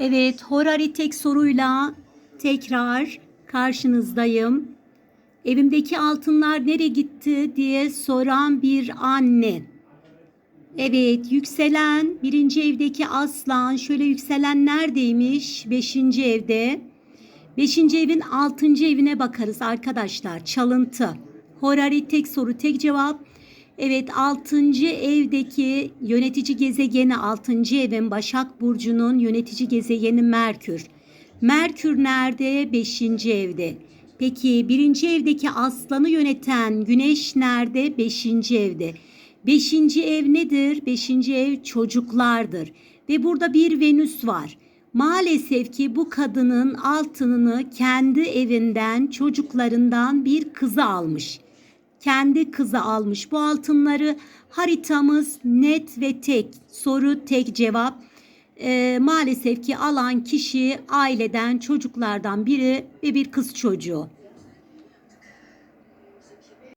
Evet, Horari tek soruyla tekrar karşınızdayım. Evimdeki altınlar nereye gitti diye soran bir anne. Evet, yükselen birinci evdeki aslan. Şöyle yükselen neredeymiş? Beşinci evde. Beşinci evin altıncı evine bakarız arkadaşlar. Çalıntı. Horari tek soru tek cevap. Evet altıncı evdeki yönetici gezegeni altıncı evin Başak Burcu'nun yönetici gezegeni Merkür. Merkür nerede? Beşinci evde. Peki birinci evdeki aslanı yöneten güneş nerede? Beşinci evde. Beşinci ev nedir? Beşinci ev çocuklardır. Ve burada bir Venüs var. Maalesef ki bu kadının altınını kendi evinden, çocuklarından bir kızı almış. Kendi kızı almış bu altınları. Haritamız net ve tek. Soru tek cevap. Ee, maalesef ki alan kişi aileden, çocuklardan biri ve bir kız çocuğu.